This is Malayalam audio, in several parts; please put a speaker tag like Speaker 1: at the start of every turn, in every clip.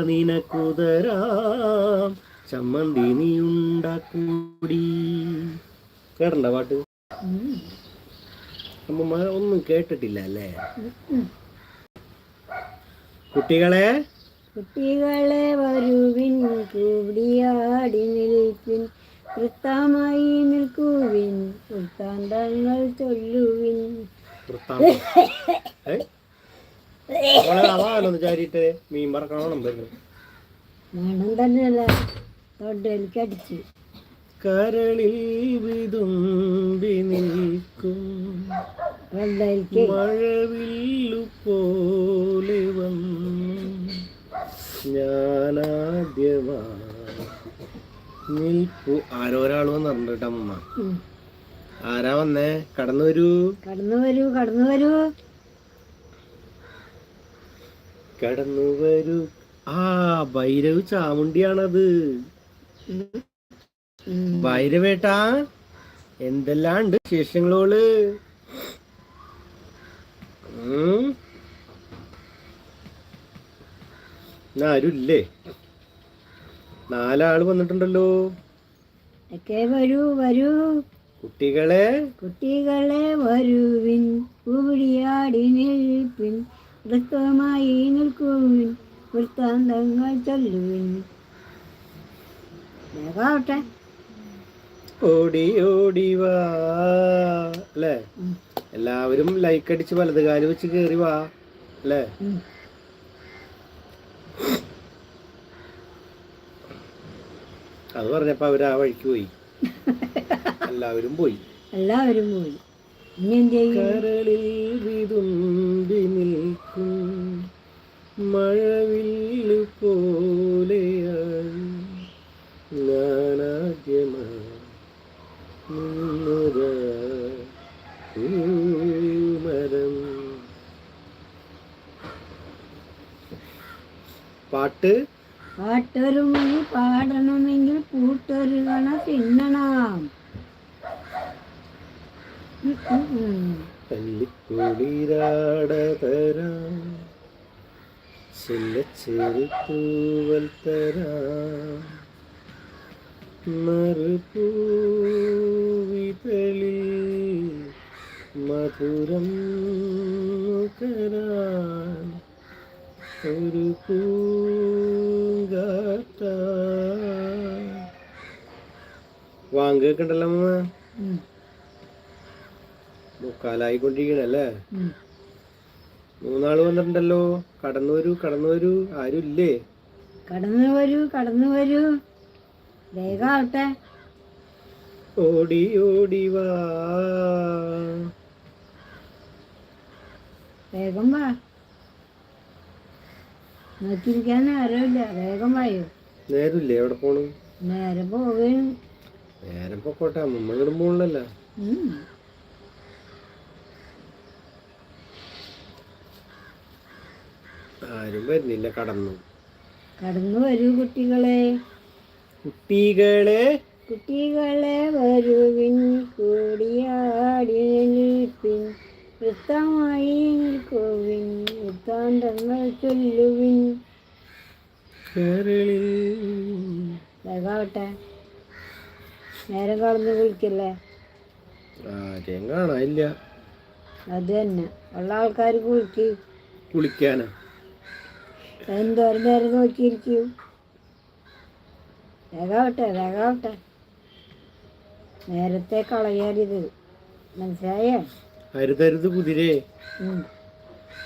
Speaker 1: നിനക്കുതരാം. ചമ്മന്തി നീ ഉണ്ടാക്കൂടി. കേട്ടണ്ട പാട്ട്? ഒന്നും കേട്ടിട്ടില്ല അല്ലേ? കുട്ടികളെ?
Speaker 2: കുട്ടികളെ വരുവിൻ കൂടിയാടി നിൽപ്പിൻ വൃത്താമായി നിൽക്കുവിൻ. വൃത്താന്തങ്ങൾ ചൊല്ലുവിൻ.
Speaker 1: വൃത്താന്തം. മീൻ പറക്കണം
Speaker 2: മണം തന്നെയല്ല.
Speaker 1: കരളിൽ വിതുമ്പി നിൽക്കും.
Speaker 2: തൊണ്ടയിലേക്ക്
Speaker 1: മഴവില്ലു പോലെ വന്നു. ഞാനാദ്യമാ നിൽപ്പു. വന്നിട്ടുണ്ട് കേട്ടോ അമ്മ. ആരാ വന്നേ? കടന്നു വരൂ.
Speaker 2: കടന്നു വരൂ കടന്നു വരൂ.
Speaker 1: കടന്നു വരൂ. ആ ഭൈരവ് ചാമുണ്ടിയാണത്. ഭൈരവേട്ടാ എന്തെല്ലാം ഉണ്ട് വിശേഷങ്ങളോൾ? ആരുല്ലേ? നാലാൾ വന്നിട്ടുണ്ടല്ലോ.
Speaker 2: വരൂ വരൂ.
Speaker 1: കുട്ടികളെ.
Speaker 2: കുട്ടികളെ വരുവിൻ കൂടിയാടി നിൽപ്പിൻ. വൃത്തമായി നിൽക്കുവിൻ വൃത്താന്തങ്ങൾ ചൊല്ലുവിൻ. വേഗാവട്ടെ
Speaker 1: ഓടി ഓടി വാ. അല്ലേ? എല്ലാവരും ലൈക്ക് അടിച്ച് വലത് കാൽ വെച്ച് കേറി വാ. അല്ലേ. അത് പറഞ്ഞപ്പോ അവർ ആ വഴിക്ക് പോയി. എല്ലാവരും പോയി.
Speaker 2: എല്ലാവരും പോയി.
Speaker 1: കരളിൽ വിതുമ്പി നിൽക്കും മഴവില്ലു പോലെയായി ഞാനാദ്യമായി പാട്ട്?
Speaker 2: പാട്ടൊരുമണി പാടണമെങ്കിൽ കൂട്ടൊരുകണ തിന്നണം
Speaker 1: തല്ലിക്കുളിരാടതരാം. ചെല്ലച്ചെറുത്തൂവൽ തരാം. മറുപൂവിതളിൽ മധുരം നുകരാൻ ഒരു പൂങ്കാറ്റ. വാങ്ങുകണ്ടല്ലോ അമ്മ.
Speaker 2: ഉം.
Speaker 1: മൂന്നാൾ വന്നിട്ടുണ്ടല്ലോ. കടന്നു വരൂ കടന്നു വരൂ ആരും ഇല്ലേ?
Speaker 2: കടന്നു വരൂ കടന്നു വരൂ. വേഗാവട്ടെ
Speaker 1: ഓടി ഓടി വാ.
Speaker 2: വേഗം വാ. നോക്കിയിരിക്കാൻ നേരമില്ല വേഗം വായോ.
Speaker 1: നേരമില്ലേ എവിടെ പോണു?
Speaker 2: നേരം പോവുകയും
Speaker 1: നേരം പൊക്കോട്ടെ. അമ്മ ആരും വരുന്നില്ല കടന്നു.
Speaker 2: കടന്നു വരൂ കുട്ടികളെ.
Speaker 1: കുട്ടികളെ.
Speaker 2: കുട്ടികളെ വരുവിൻ കൂടിയാടി നിൽപ്പിൻ. വൃത്തമായി നിൽക്കുവിൻ വൃത്താന്തങ്ങൾ ചൊല്ലുവിൻ.
Speaker 1: കേരളിൽ.
Speaker 2: വേഗാവട്ടെ. നേരം കടന്ന് കുളിക്കല്ലേ
Speaker 1: ആരെയും കാണാനില്ല.
Speaker 2: അത് തന്നെ. ഉള്ള ആൾക്കാർ കുളിക്ക്
Speaker 1: കുളിക്കാനാ
Speaker 2: എന്തോരം നേരം നോക്കിയിരിക്കും? വേഗാവട്ടെ വേഗാവട്ടെ. നേരത്തെ കളയരുത് മനസ്സിലായേ?
Speaker 1: അരുതരുത് കുതിരേ.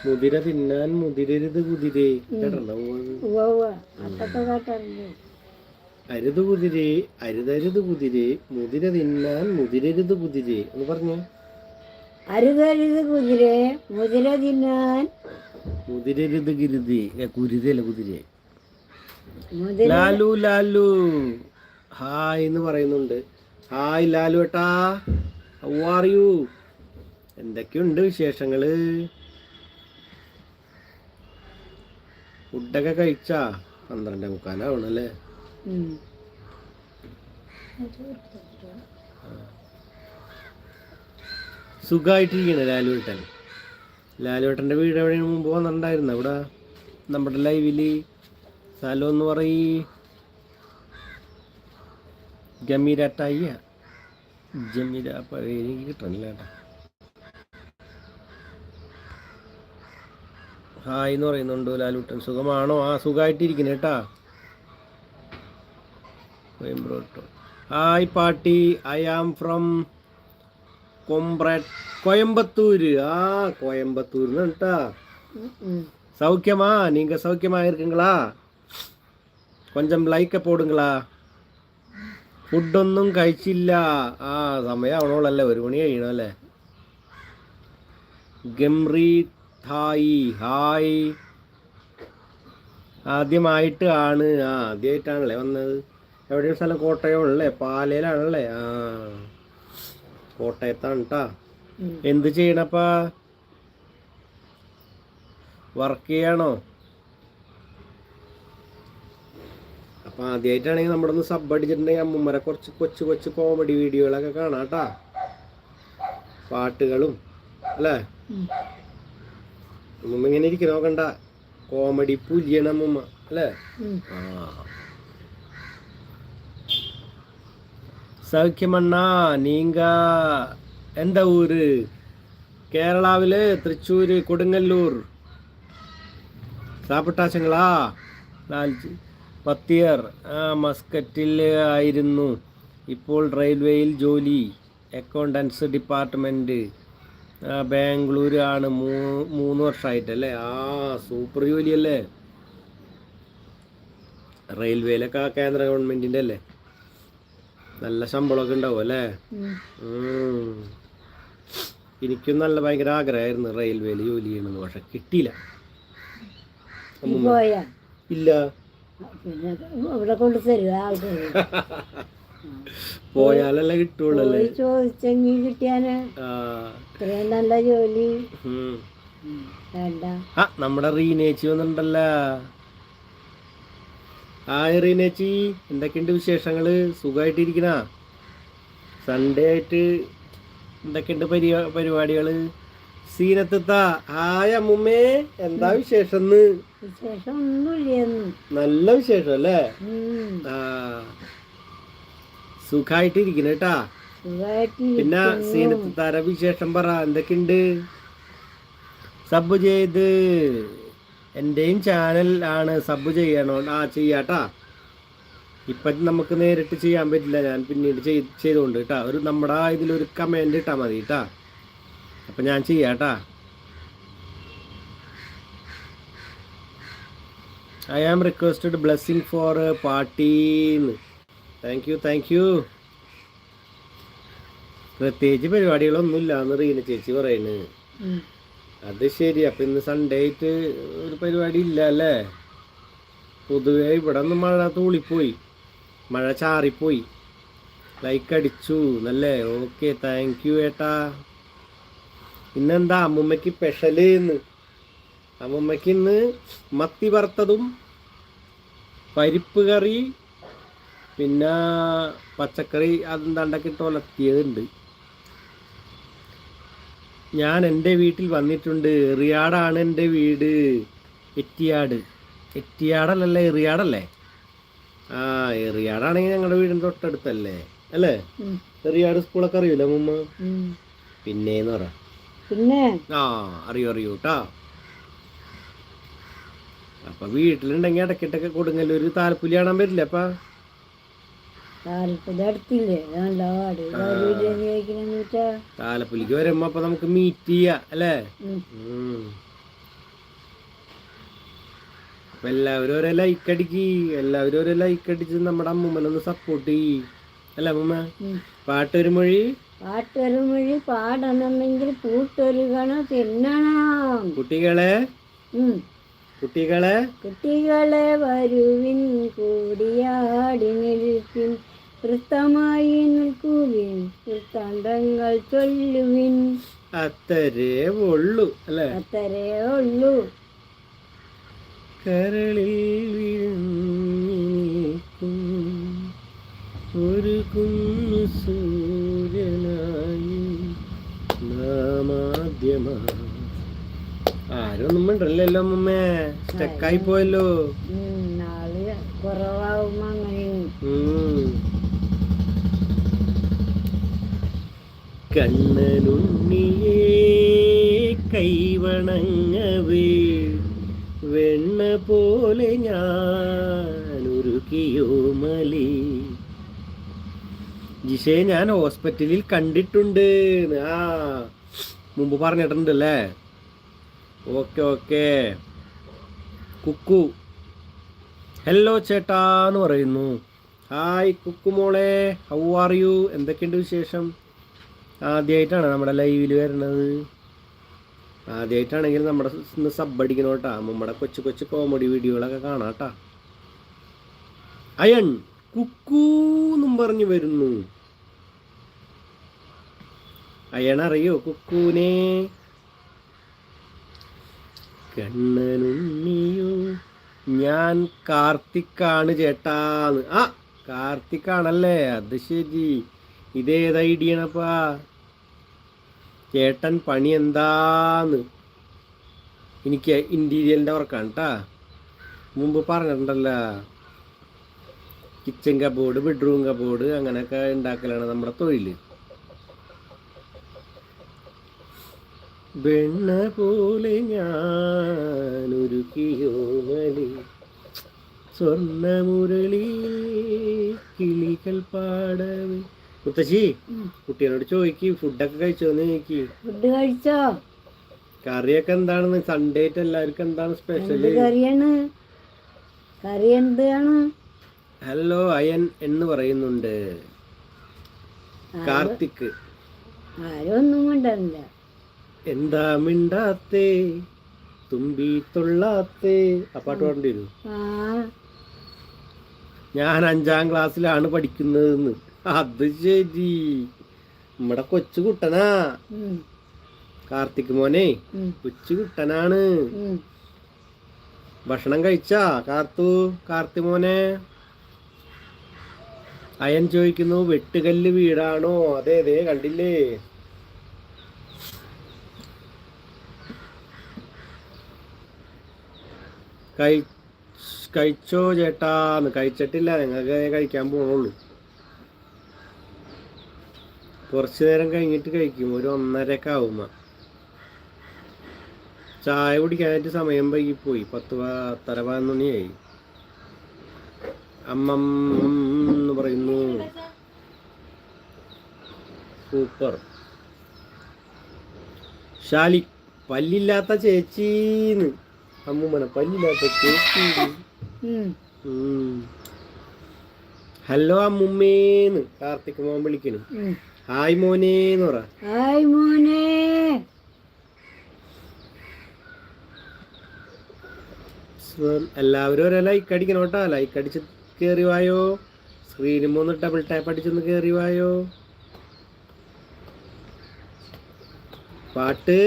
Speaker 1: മുതിര തിന്നാൻ മുതിരരുത് കുതിരേ അരുത് കുതിരേ അരുതരുത് കുതിരേ മുതിര തിന്നാൻ മുതിരരുത് കുതിരേ എന്ന് പറഞ്ഞു.
Speaker 2: അരുതരുത് കുതിരെ മുതിര തിന്നാൻ
Speaker 1: മുതിരരുത് ഗിരുതി. കുരുതല്ല
Speaker 2: കുതിരയെ.
Speaker 1: ലാലു ലാലു. ഹായ് എന്ന് പറയുന്നുണ്ട്. ഹായ് ലാലു ഏട്ടാ. ഹൗ ആർ യു എന്തൊക്കെയുണ്ട് വിശേഷങ്ങൾ? ഫുഡൊക്കെ കഴിച്ചാ? പന്ത്രണ്ടേ മുക്കാലാവണല്ലേ
Speaker 2: ഉം.
Speaker 1: ലാലു ലാലുവേട്ടൻ ലാലുവേട്ടന്റെ വീട് എവിടെയാണ് മുമ്പ് വന്നിട്ടുണ്ടായിരുന്നു? അവിടെ നമ്മുടെ ലൈവിൽ സ്ഥലം എന്ന് പറയ്. ഗമീരട്ടായിയ ജമീര എനിക്ക് കിട്ടണില്ല കേട്ടോ. ഹായ് എന്ന് പറയുന്നുണ്ട് ലാലുട്ടൻ സുഖമാണോ? ആ സുഖമായിട്ടിരിക്കുന്നു കേട്ടാ. കോയമ്പ്രോട്ടോ ഹായ് പാട്ടി. ഐ ആം ഫ്രം കൊമ്പ്ര കോയമ്പത്തൂര് ആ കോയമ്പത്തൂരിന്ന് കേട്ടാ
Speaker 2: ഉം, ഉം.
Speaker 1: சௌக்கியமா நீங்க சௌக்கியமா இருக்குங்களா கொஞ்சம் ലൈക്ക് പോടുങ്ങളാ ഫുഡൊന്നും കഴിച്ചില്ല ആ സമയമാവണോളല്ലേ ഒരു മണി കഴിയണല്ലേ ഗംറി ഥായി ഹായ് ആദ്യമായിട്ട് ആണ് ആ ആദ്യമായിട്ടാണല്ലേ വന്നത് എവിടെയും സ്ഥലം കോട്ടയം അല്ലേ പാലയിലാണല്ലേ ആ കോട്ടയത്താണ് കേട്ടാ. എന്ത് ചെയ്യണപ്പാ? വർക്ക് ചെയ്യാണോ? അപ്പൊ ആദ്യമായിട്ടാണെങ്കിൽ നമ്മുടെ ഒന്ന് സബ് അടിച്ചിട്ടുണ്ടെങ്കിൽ അമ്മൂമ്മരെ കുറച്ച് കൊച്ചു കൊച്ചു കോമഡി വീഡിയോകളൊക്കെ കാണാം കേട്ടാ പാട്ടുകളും അല്ലേ. അമ്മൂമ്മ ഇങ്ങനെ ഇരിക്കണോ നോക്കണ്ട. കോമഡി പുലിയണ അമ്മൂമ്മ അല്ലേ? ആ. സൗഖ്യമണ്ണാ നീങ്ക എന്താ ഊര്? കേരളാവിൽ തൃശ്ശൂര് കൊടുങ്ങല്ലൂർ. സാപ്പിട്ടാച്ചങ്ങളാ ലാൽജി. പത്തിയർ മസ്കറ്റിൽ ആയിരുന്നു. ഇപ്പോൾ റെയിൽവേയിൽ ജോലി. അക്കൗണ്ടൻസ് ഡിപ്പാർട്ട്മെന്റ് ബാംഗ്ലൂർ ആണ്. മൂന്ന് വർഷമായിട്ടല്ലേ ആ സൂപ്പർ ജോലിയല്ലേ? റെയിൽവേയിലൊക്കെ കേന്ദ്ര ഗവൺമെന്റിന്റെ അല്ലേ? നല്ല ശമ്പളമൊക്കെ ഉണ്ടാവും അല്ലേ. എനിക്കും നല്ല ഭയങ്കര ആഗ്രഹമായിരുന്നു റെയിൽവേയിൽ ജോലി ചെയ്യണമെന്ന് പക്ഷെ കിട്ടിയില്ല. ഇല്ല.
Speaker 2: പിന്നെ ഇവിടെ കൊണ്ട് തരുക ആൾക്കാർ
Speaker 1: പോയാലല്ലേ കിട്ടുള്ളൂ
Speaker 2: ചോദിച്ചെങ്കിൽ കിട്ടിയാന്. ഇത്രയും നല്ല ജോലി.
Speaker 1: ഉം.
Speaker 2: ഉം. വേണ്ട.
Speaker 1: ആ നമ്മുടെ റീനേച്ചി വന്നിട്ടുണ്ടല്ലോ. റീനേച്ചി എന്തൊക്കെയുണ്ട് വിശേഷങ്ങൾ സുഖമായിട്ടിരിക്കണ സൺഡേ ആയിട്ട് എന്തൊക്കെയുണ്ട് പരിപാ പരിപാടികൾ സീനത്തെത്ത. ഹായ് അമ്മുമ്മേ എന്താ വിശേഷം നല്ല വിശേഷം അല്ലേ ആ സുഖായിട്ടിരിക്കണ കേട്ടാ. പിന്നെ സീനത്തെത്താരെ വിശേഷം പറ എന്തൊക്കെയുണ്ട്? സബ് ചെയ്ത്. എന്റെയും ചാനൽ ആണ് സബ് ചെയ്യണോ. ആ ചെയ്യാട്ടാ. ഇപ്പം നമുക്ക് നേരിട്ട് ചെയ്യാൻ പറ്റില്ല. ഞാൻ പിന്നീട് ചെയ്- ചെയ്തുകൊണ്ട് കേട്ടാ ഒരു നമ്മുടെ ഇതിലൊരു കമന്റ് ഇട്ടാൽ മതി കേട്ടാ അപ്പം ഞാൻ ചെയ്യാട്ടാ. I am requested blessing for പാർട്ടീന്ന് thank you thank you പ്രത്യേകിച്ച് പരിപാടികളൊന്നുമില്ല എന്ന് റീന ചേച്ചി പറയുന്നത്. അത് ശരി. അപ്പം ഇന്ന് സൺഡേ ആയിട്ട് ഒരു പരിപാടി ഇല്ല അല്ലേ? പൊതുവേ ഇവിടെ നിന്ന് മഴ തൂളിപ്പോയി. മഴ ചാറിപ്പോയി. ലൈക്ക് അടിച്ചു എന്നല്ലേ? ഓക്കെ താങ്ക് യു ഏട്ടാ. ഇന്നെന്താ അമ്മുമ്മയ്ക്ക് സ്പെഷ്യൽ എന്ന് അമ്മുമ്മയ്ക്ക് ഇന്ന് മത്തി വറുത്തതും പരിപ്പ് കറി പിന്നെ പച്ചക്കറി അതെന്താണ്ടൊക്കെ ഇട്ട് ഒലത്തിയതുണ്ട്. ഞാൻ എന്റെ വീട്ടിൽ വന്നിട്ടുണ്ട്. എറിയാടാണ് എന്റെ വീട്. എറ്റിയാട്. എറ്റിയാടല്ലല്ലേ? എറിയാടല്ലേ ആ എറിയാടാണെങ്കിൽ ഞങ്ങളുടെ വീടിന്റെ തൊട്ടടുത്തല്ലേ? അല്ലേ. എറിയാട് സ്കൂളൊക്കെ അറിയൂല മുമ്മ. പിന്നേന്ന് പറ.
Speaker 2: പിന്നെ?
Speaker 1: ആ അറിയൂ അറിയൂ കേട്ടാ അപ്പൊ വീട്ടിലുണ്ടെങ്കിൽ ഇടയ്ക്കിട്ടൊക്കെ കൊടുങ്ങല്ലൊരു താലപ്പൊലി കാണാൻ പറ്റില്ല അപ്പ? താലപ്പൊലിക്ക് വരുമ്പോ അപ്പൊ നമുക്ക് മീറ്റ് ചെയ്യാം അല്ലേ. അപ്പൊ എല്ലാവരും ഓരോ ലൈക്ക് അടിക്ക് എല്ലാവരും ഓരോ ലൈക്ക് അടിച്ച് നമ്മുടെ അമ്മൂമ്മനൊന്ന് സപ്പോർട്ട് ചെയ്യ്. അല്ല അമ്മൂമ്മ?
Speaker 2: പാട്ട്
Speaker 1: വരുമൊഴി പാട്ട്
Speaker 2: വരുമൊഴി മൊഴി പാടണമെങ്കിൽ പൂട്ടൊരുകണം തിന്നണം.
Speaker 1: കുട്ടികളെ. കുട്ടികളെ?
Speaker 2: കുട്ടികളെ വരുവിൻ കൂടിയാടി നിൽപ്പിൻ വൃത്തമായി നിൽക്കുവിൻ വൃത്താന്തങ്ങൾ ചൊല്ലുവിൻ.
Speaker 1: അത്തരേ ഉള്ളു അല്ലേ?
Speaker 2: അത്രേ ഉള്ളൂ.
Speaker 1: കരളിൽ വീഴുന്നിരിക്കും ഒരു കുഞ്ഞു സൂര്യനായി നാമാദ്യമാ ആരൊന്നും മിണ്ടല്ലോ അമ്മേ സ്റ്റക്കായി പോയല്ലോ.
Speaker 2: കുറവാകുമ്പോ അങ്ങനെയാണ്
Speaker 1: കണ്ണനുണ്ണിയേ കൈവണങ്ങവേ. വെണ്ണ പോലെ ഞാൻ ഉരുക്കിയോ മലി. ജിഷയെ ഞാൻ ഹോസ്പിറ്റലിൽ കണ്ടിട്ടുണ്ട്. ആ മുമ്പ് പറഞ്ഞിട്ടുണ്ടല്ലേ? Okay okay. കുക്കു. ഹലോ ചേട്ടാ എന്ന് പറയുന്നു. ഹായ് കുക്കു മോളെ ഹൗ ആർ യു എന്തൊക്കെയുണ്ട് വിശേഷം? ആദ്യമായിട്ടാണ് നമ്മുടെ ലൈവിൽ വരുന്നത്. ആദ്യമായിട്ടാണെങ്കിൽ നമ്മുടെ ഇന്ന് സബ് അടിക്കണം നമ്മുടെ കൊച്ചു കൊച്ചു കോമഡി വീഡിയോകളൊക്കെ കാണാം കേട്ടാ. അയൺ കുക്കൂന്നും പറഞ്ഞു വരുന്നു. അയൺ അറിയോ? കുക്കൂനെ. കണ്ണനുണ്ണിയോ. ഞാൻ കാർത്തിക്കാണ് ചേട്ടാന്ന്. ആ കാർത്തിക്കാണല്ലേ. അത് ശരി. ഇതേത് ഐഡിയാണപ്പാ ചേട്ടൻ പണി എന്താന്ന്? എനിക്ക് ഇന്റീരിയലിന്റെ വർക്കാണ് കേട്ടാ മുമ്പ് പറഞ്ഞിട്ടുണ്ടല്ലോ. കിച്ചൺ കബോർഡ് ബെഡ്റൂം കബോർഡ് അങ്ങനെയൊക്കെ ഉണ്ടാക്കലാണ് നമ്മുടെ തൊഴിൽ വെണ്ണ പോലെ സ്വർണ സ്വർണമുരളി കിളികൾ പാടവേ. മുത്തശ്ശി കുട്ടികളോട് ചോദിക്ക് ഫുഡൊക്കെ കഴിച്ചോന്ന് ചോദിക്ക്.
Speaker 2: ഫുഡ് കഴിച്ചോ?
Speaker 1: കറിയൊക്കെ എന്താണ് സൺഡേ ആയിട്ട് എല്ലാവർക്കും എന്താണ്
Speaker 2: സ്പെഷ്യൽ
Speaker 1: സ്പെഷ്യൽ
Speaker 2: കറിയാണ്? കറി എന്താണ്?
Speaker 1: ഹലോ അയൻ എന്ന് പറയുന്നുണ്ട്. കാർത്തിക്.
Speaker 2: ആരും ഒന്നും കൊണ്ടല്ല
Speaker 1: എന്താ മിണ്ടാത്തേ? തുമ്പി തൊള്ളാത്തേ? ആ പാട്ട് പാടേണ്ടി വരും. ഞാൻ അഞ്ചാം ക്ലാസ്സിലാണ് പഠിക്കുന്നതെന്ന്. അത് ശരി. നമ്മടെ കൊച്ചു കുട്ടനാ. കാർത്തിക് മോനെ കൊച്ചു കുട്ടനാണ്. ഭക്ഷണം കഴിച്ചാ? കാർത്തു കാർത്തി മോനെ. അയൻ ചോദിക്കുന്നു വെട്ടുകല്ല് വീടാണോ? അതെ അതെ കണ്ടില്ലേ? കഴി കഴിച്ചോ ചേട്ടാ? കഴിച്ചിട്ടില്ല. ഞങ്ങൾക്ക് കഴിക്കാൻ പോണുള്ളൂ കുറച്ചു നേരം കഴിഞ്ഞിട്ട് കഴിക്കും. ഒരു ഒന്നരയൊക്കെ ആവുമ്പോ. ചായ കുടിക്കാനായിട്ട് സമയം പോയി പത്ത് പത്തര പതിനൊന്നിയായി അമ്മം എന്ന് പറയുന്നു. സൂപ്പർ. ഷാലി പല്ലില്ലാത്ത ചേച്ചീന്ന്. അമ്മൂമ്മന പല്ലില്ലാത്ത ചേച്ചി. ഹലോ അമ്മുമ്മേന്ന്. കാർത്തിക് മോൻ വിളിക്കണം. ഹായ് മോനേന്ന് പറ.
Speaker 2: ഹായ് മോനെ.
Speaker 1: എല്ലാവരും ഒരേ ലൈക്ക് അടിക്കണം കേട്ടോ. ലൈക്ക് അടിച്ച് കയറി വായോ സ്ക്രീനും മൂന്ന് ഡബിൾ ടാപ്പ് അടിച്ചൊന്ന് കയറി വായോ പാട്ട്?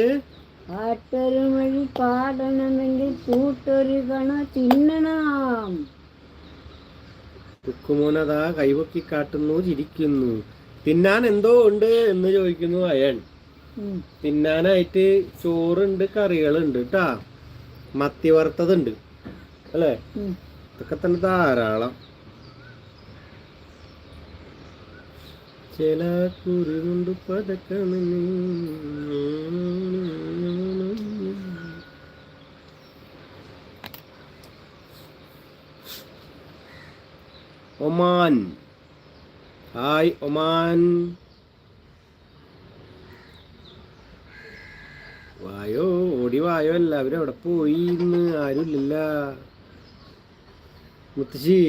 Speaker 2: പാട്ടൊരു വഴി പാടണമെങ്കിൽ കൂട്ടൊരു കണ തിന്നണം
Speaker 1: കുക്കുമോനതാ കൈവക്കി കാട്ടുന്നു ചിരിക്കുന്നു. തിന്നാൻ എന്തോ ഉണ്ട് എന്ന് ചോദിക്കുന്നു അയൺ. തിന്നാനായിട്ട് ചോറുണ്ട് കറികളുണ്ട് കേട്ടാ മത്തി വറുത്തതുണ്ട് അല്ലേ. ഇതൊക്കെ തന്നെ ധാരാളം. ചില കുരുണ്ട് പതക്കണ ഒമാൻ. ഹായ് ഒമാൻ വായോ ഓടി വായോ എല്ലാവരും അവിടെ പോയി ഇന്ന്. ആരുമില്ല. മുത്തശ്ശി.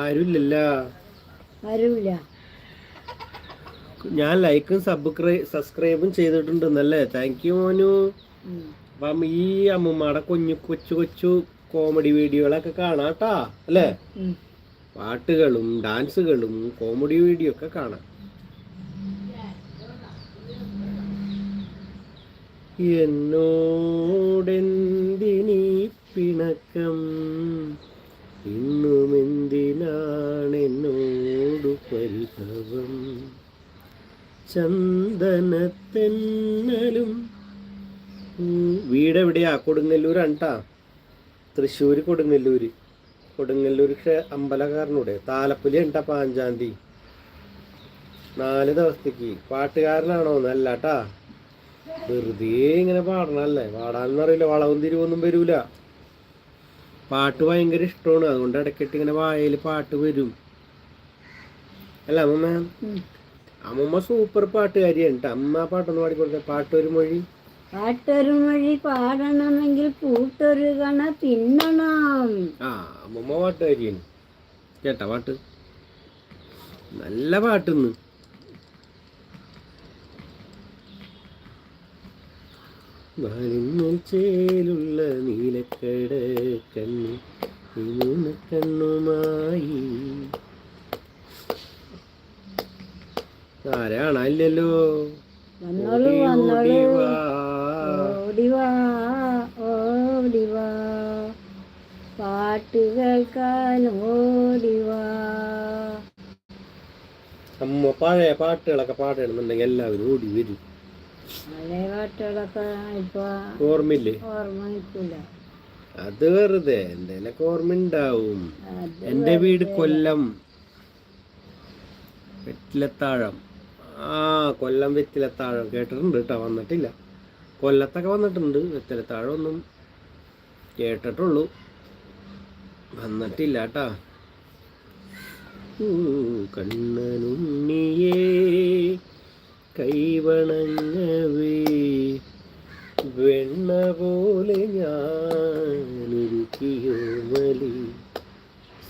Speaker 1: ആരുമില്ല.
Speaker 2: ആരുമില്ല.
Speaker 1: ഞാൻ ലൈക്കും സബ്സ്ക്രൈ സബ്സ്ക്രൈബും ചെയ്തിട്ടുണ്ടെന്നല്ലേ താങ്ക് യു മോനു. അപ്പം ഈ അമ്മൂമ്മയുടെ കുഞ്ഞു കൊച്ചു കൊച്ചു കോമഡി വീഡിയോകളൊക്കെ കാണാട്ടാ അല്ലേ. പാട്ടുകളും ഡാൻസുകളും കോമഡി വീഡിയോ ഒക്കെ കാണാം. എന്നോടെന്തിനീ പിണക്കം? ഇന്നും എന്തിനാണ് എന്നോട് പരിഭവം? ചന്ദനത്തെന്നലും വീടെവിടെയാ? കൊടുങ്ങല്ലൂരാണ് കേട്ടാ തൃശ്ശൂര് കൊടുങ്ങല്ലൂര്. കൊടുങ്ങല്ലൂർ അമ്പലക്കാരനൂടെ താലപ്പൊലി ഉണ്ടാ പാഞ്ചാം തീയതി. നാല് ദിവസത്തേക്ക്. പാട്ടുകാരനാണോ എന്നല്ല ട്ടാ വെറുതെ ഇങ്ങനെ പാടണല്ലേ പാടാന്ന് അറിയില്ല. വളവും തിരിവൊന്നും വരൂല. പാട്ട് ഭയങ്കര ഇഷ്ടമാണ്. അതുകൊണ്ട് ഇടയ്ക്കിട്ട് ഇങ്ങനെ വായയിൽ പാട്ട് വരും. അല്ല അമ്മമ്മ? അമ്മമ്മ സൂപ്പർ പാട്ടുകാരിയാണ് ട്ടോ. അമ്മ പാട്ടൊന്നും പാട്ടൊന്ന് പാടിക്കൊടുത്ത പാട്ടൊരു മൊഴി.
Speaker 2: പാട്ടൊരു മൊഴി പാടണമെങ്കിൽ കൂട്ടൊരു കണ തിന്നണം.
Speaker 1: ആ അമ്മമ്മ പാട്ടുകാരിയാണ് കേട്ടാ പാട്ട്? നല്ല പാട്ടിന്ന്. ചേലുള്ള നീലക്കട കണ്ണി മൂന്ന് കണ്ണുമായി. ആരാണല്ലോ
Speaker 2: വന്നോളൂ വന്നോളൂ. ഓടിവാ ഓടിവാ പാട്ട് കേൾക്കാൻ ഓടിവാ
Speaker 1: അമ്മ പഴയ പാട്ടുകളൊക്കെ പാടണമെന്നുണ്ടെങ്കിൽ എല്ലാവരും ഓടി വരും.
Speaker 2: പഴയ പാട്ടുകളൊക്കെ ഇപ്പൊ
Speaker 1: ഓർമ്മയില്ലേ?
Speaker 2: ഓർമ്മ നിൽക്കില്ല
Speaker 1: അത് വെറുതെ എന്തേലൊക്കെ ഓർമ്മ ഉണ്ടാവും.
Speaker 2: എന്റെ
Speaker 1: എന്റെ വീട് കൊല്ലം വെറ്റിലത്താഴം. ആ കൊല്ലം വെറ്റിലത്താഴം കേട്ടിട്ടുണ്ട് കേട്ടോ വന്നിട്ടില്ല. കൊല്ലത്തൊക്കെ വന്നിട്ടുണ്ട്. വെറ്റിലത്താഴം ഒന്നും കേട്ടിട്ടുള്ളൂ. വന്നിട്ടില്ല കേട്ടാ കണ്ണനുണ്ണിയേ കൈവണങ്ങവേ വെണ്ണ പോലെ ഞാനൊരുക്കിയോ മലി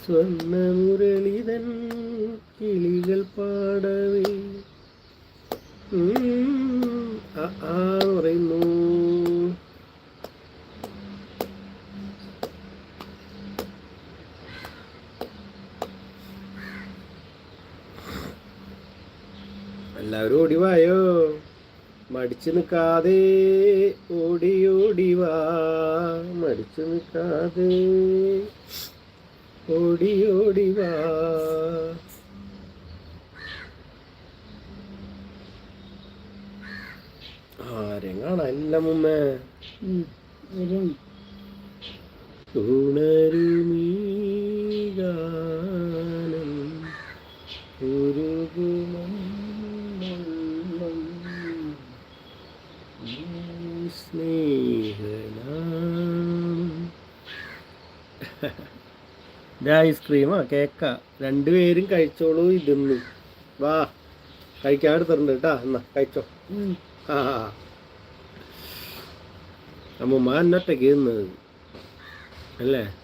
Speaker 1: സ്വർണ മുരളിതൻ കിളികൾ പാടവേ ഉം, ആ ആ എന്ന് പറയുന്നു എല്ലാവരും ഓടി വായോ മടിച്ചു നിൽക്കാതെ ഓടി ഓടി വാ മടിച്ചു നിൽക്കാതെ ഓടി ഓടി വാ ആരും കാണാനില്ല മുമ്മേ ഉണരുമീ ഗാനം ഉരുകുമം സ്നേഹനാം. ഐസ്ക്രീമാ കേക്കാ. രണ്ടുപേരും കഴിച്ചോളൂ ഇതൊന്നു. വാ കഴിക്കാൻ എടുത്തിട്ടുണ്ട് കേട്ടാ. എന്നാ കഴിച്ചോ. ആ അമ്മ എന്നൊറ്റയ്ക്ക് തിന്നത്. അല്ലേ.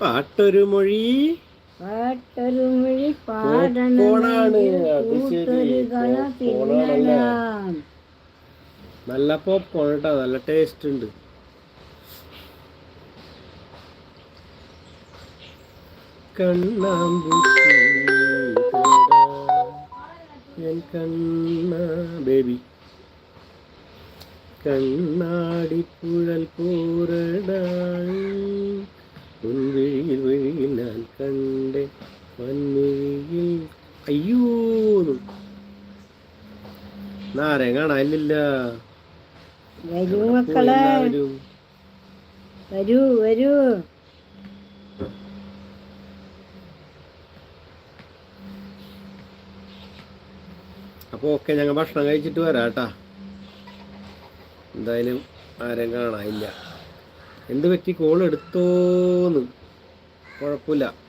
Speaker 1: പാട്ടൊരു മൊഴി.
Speaker 2: പാട്ടൊരു പാടണം
Speaker 1: നല്ല പോപ്കോൺ കേട്ടോ നല്ല ടേസ്റ്റ് ഉണ്ട്. കണ്ണാമ്പൂച്ചി കണ്ണാടി കണ്ണ ബേബി കണ്ണാടിപ്പുഴൽ പോരടായി മുൻവിഴിയിൽ വിഴിയിൽ ഞാൻ കണ്ടേ മൺമിഴിയിൽ അയ്യോ നാരെ കാണാനില്ല.
Speaker 2: വരൂ മക്കളെ. വരൂ വരൂ.
Speaker 1: അപ്പോൾ ഓക്കെ ഞങ്ങൾ ഭക്ഷണം കഴിച്ചിട്ട് വരാം കേട്ടാ. എന്തായാലും ആരും കാണാനില്ല. എന്ത് പറ്റി? കോൾ എടുത്തോന്ന്. കുഴപ്പമില്ല.